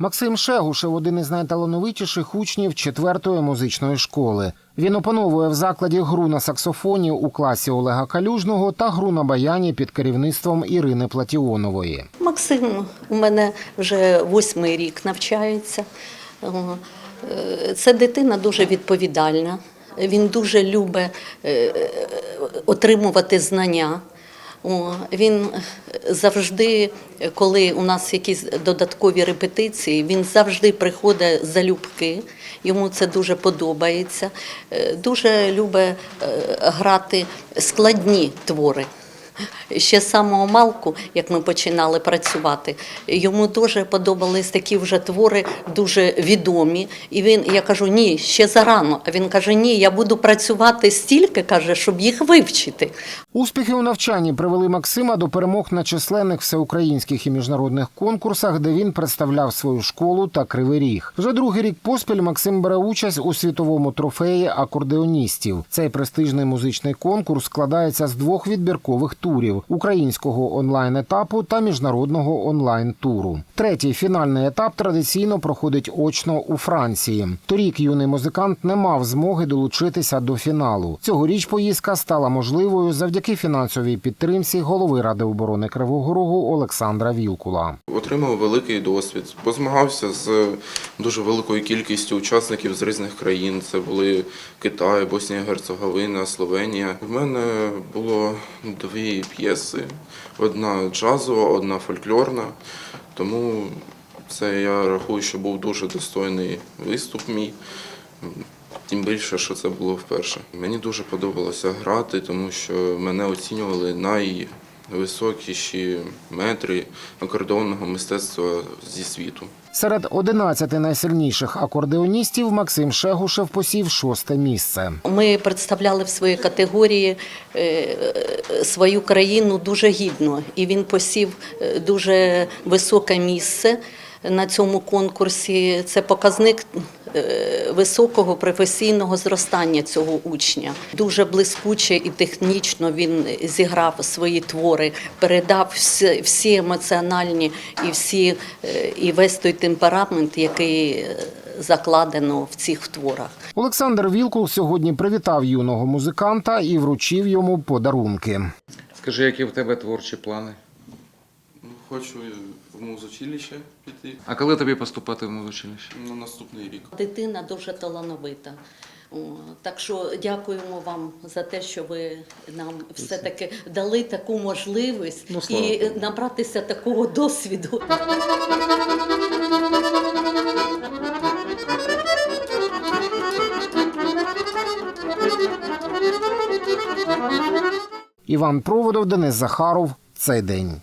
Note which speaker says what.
Speaker 1: Максим Шегушев один із найталановитіших учнів четвертої музичної школи. Він опановує в закладі гру на саксофоні у класі Олега Калюжного та гру на баяні під керівництвом Ірини Платіонової.
Speaker 2: Максим у мене вже восьмий рік навчається. Е, Це дитина дуже відповідальна. Він дуже любить е, отримувати знання. Він завжди, коли у нас якісь додаткові репетиції, він завжди приходить залюбки. Йому це дуже подобається. Е, Дуже любить е, грати складні твори. Ще з самого малку, як ми починали працювати, йому дуже подобались такі вже твори, дуже відомі. І він, я кажу, ні, ще зарано. А він каже, ні, я буду працювати стільки, каже, щоб їх вивчити.
Speaker 1: Успіхи у навчанні привели Максима до перемог на численних всеукраїнських і міжнародних конкурсах, де він представляв свою школу та кривий ріг. Вже другий рік поспіль Максим бере участь у світовому трофеї акордеоністів. Цей престижний музичний конкурс складається з двох відбіркових турів: українського онлайн-етапу та міжнародного онлайн-туру. Третій фінальний етап традиційно проходить очно у Франції. Торік юний музикант не мав змоги долучитися до фіналу. Цьогоріч поїздка стала можливою завдяки фінансовій підтримці голови Ради оборони Кривого Рогу Олександра Вілкула.
Speaker 3: Отримав великий досвід. Позмагався з дуже великою кількістю учасників з різних країн. Це були Китай, Боснія, Герцеговина, Словенія. В мене було дві п'єси: одна джазова, одна фольклорна. Тому це я рахую, що був дуже достойний виступ мій. Тим більше, що це було вперше. Мені дуже подобалося грати, тому що мене оцінювали найвисокіші метри акордеонного мистецтва зі світу.
Speaker 1: Серед 11 найсильніших акордеоністів Максим Шегушев посів шосте місце.
Speaker 2: Ми представляли в своїй категорії е, свою країну дуже гідно, і він посів е, дуже високе місце на цьому конкурсі. Це показник е, високого професійного зростання цього учня. Дуже блискуче і технічно він зіграв свої твори, передав всі, всі емоціональні і всі е, і весь той темперамент, який е, закладено в цих творах.
Speaker 1: Олександр Вілкул сьогодні привітав юного музиканта і вручив йому подарунки.
Speaker 4: Скажи, які в тебе творчі плани?
Speaker 3: Ну, Хочу в музучилище піти
Speaker 4: А коли тобі поступати в музучилище?
Speaker 3: на наступний рік.
Speaker 2: Дитина дуже талановита. Так що дякуємо вам за те, що ви нам все-таки дали таку можливість
Speaker 4: Ну,
Speaker 2: і
Speaker 4: Богу.
Speaker 2: набратися такого досвіду.
Speaker 1: Іван Проводов, Денис Захаров. Цей день.